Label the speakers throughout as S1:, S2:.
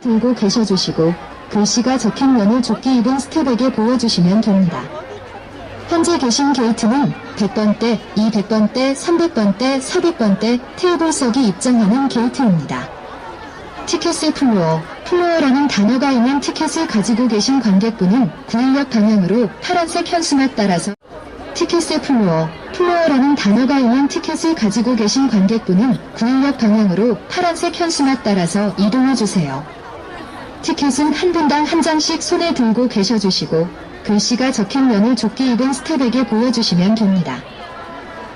S1: 들고 계셔주시고 글씨가 적힌 면을 조끼 입은 스텝에게 보여주시면 됩니다. 현재 계신 게이트는 100번대, 200번대, 300번대, 400번대 테이블석이 입장하는 게이트입니다. 티켓의 플로어, 플로어라는 단어가 있는 티켓을 가지고 계신 관객분은 구일역 방향으로 파란색 현수막 따라서 티켓의 플로어, 플로어라는 단어가 있는 티켓을 가지고 계신 관객분은 구일역 방향으로 파란색 현수막 따라서 이동해 주세요. 티켓은 한 분당 한 장씩 손에 들고 계셔주시고 글씨가 적힌 면을 조끼 입은 스텝에게 보여주시면 됩니다.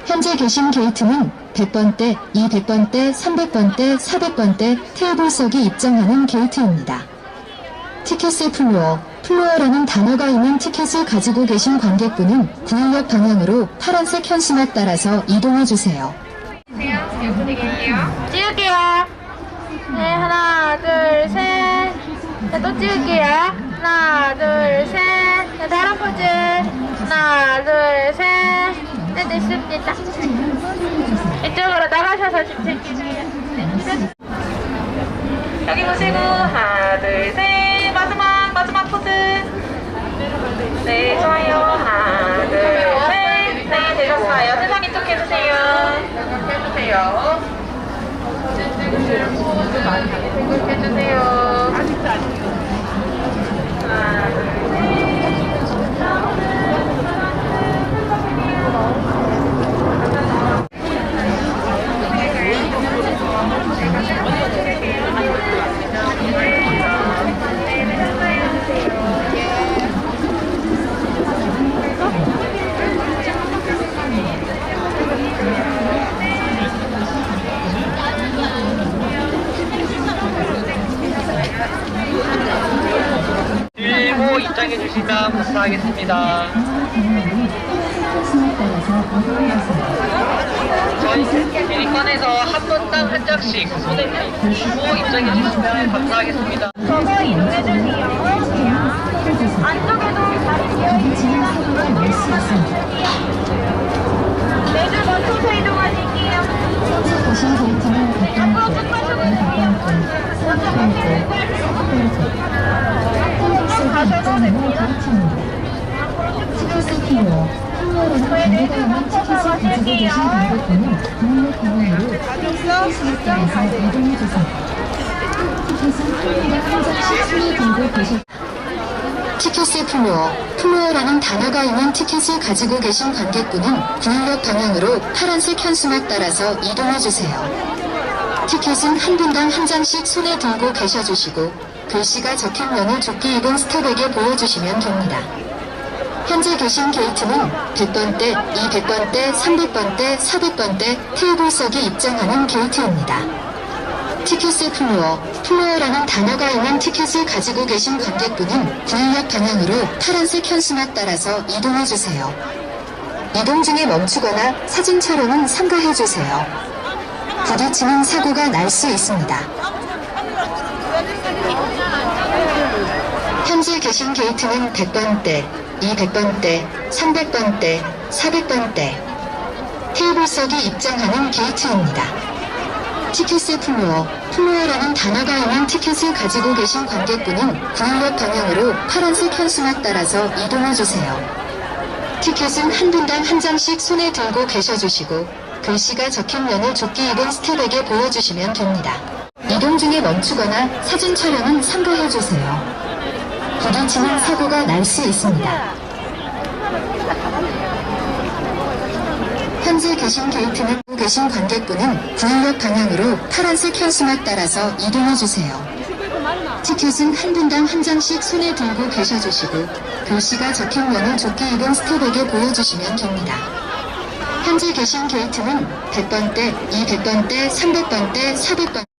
S1: 현재 계신 게이트는 100번대, 200번대, 300번대, 400번대 테이블석이 입장하는 게이트입니다. 티켓의 플로어, 플로어라는 단어가 있는 티켓을 가지고 계신 관객분은 구일역 방향으로 파란색 현수막 따라서 이동해 주세요.
S2: 찍을게요. 네, 하나, 둘, 셋. 네, 또 찍을게요. 하나, 둘, 셋. 네, 다른 포즈. 하나, 둘, 셋. 네, 됐습니다. 이쪽으로 나가셔서 좀 찍기세요. 네, 여기 보시고, 하나, 둘, 셋. 마지막, 마지막 포즈. 네, 좋아요. 하나, 둘, 셋. 네, 되셨어요. 세상 이 쪽 해주세요. 해주세요. 생각해주세요.
S3: 주시면 감사하겠습니다. 저희 미리 꺼내서 한 분당 한 장씩 손에 들고 입장해 주시면 감사하겠습니다.
S2: 저거 이용해주세요. 안쪽에도 다리 비어있으니
S1: 계신 관객분은 구일역 방향으로 현수막 따라서 이동해 주세요. 티켓은 한 분당 한 장씩 손에 들고 계셔 티켓의 플로어, 플로어라는 단어가 있는 티켓을 가지고 계신 관객분은 구일역 방향으로 파란색 현수막 따라서 이동해 주세요. 티켓은 한 분당 한 장씩 손에 들고 계셔주시고 글씨가 적힌 면을 조끼 입은 스텝에게 보여주시면 됩니다. 현재 계신 게이트는 100번대, 200번대, 300번대, 400번대 테이블석이 입장하는 게이트입니다. 티켓의 플로어, 플로어라는 단어가 있는 티켓을 가지고 계신 관객분은 구일역 방향으로 파란색 현수막 따라서 이동해 주세요. 이동 중에 멈추거나 사진 촬영은 삼가해 주세요. 부딪히는 사고가 날 수 있습니다. 현재 계신 게이트는 100번대, 200번대, 300번대, 400번대 테이블석이 입장하는 게이트입니다. 티켓의 플로어, 플로어라는 단어가 있는 티켓을 가지고 계신 관객분은 구일역 방향으로 파란색 현수막 따라서 이동해 주세요. 티켓은 한 분당 한 장씩 손에 들고 계셔주시고 글씨가 적힌 면을 조끼 입은 스텝에게 보여주시면 됩니다. 이동 중에 멈추거나 사진 촬영은 삼가해 주세요. 부딪히는 사고가 날 수 있습니다. 현재 계신 게이트는 계신 관객분은 구일역 방향으로 파란색 현수막 따라서 이동해 주세요. 티켓은 한 분당 한 장씩 손에 들고 계셔주시고 글씨가 적힌 면을 조끼 입은 스텝에게 보여주시면 됩니다. 현재 계신 게이트는 100번대, 200번대, 300번대, 400번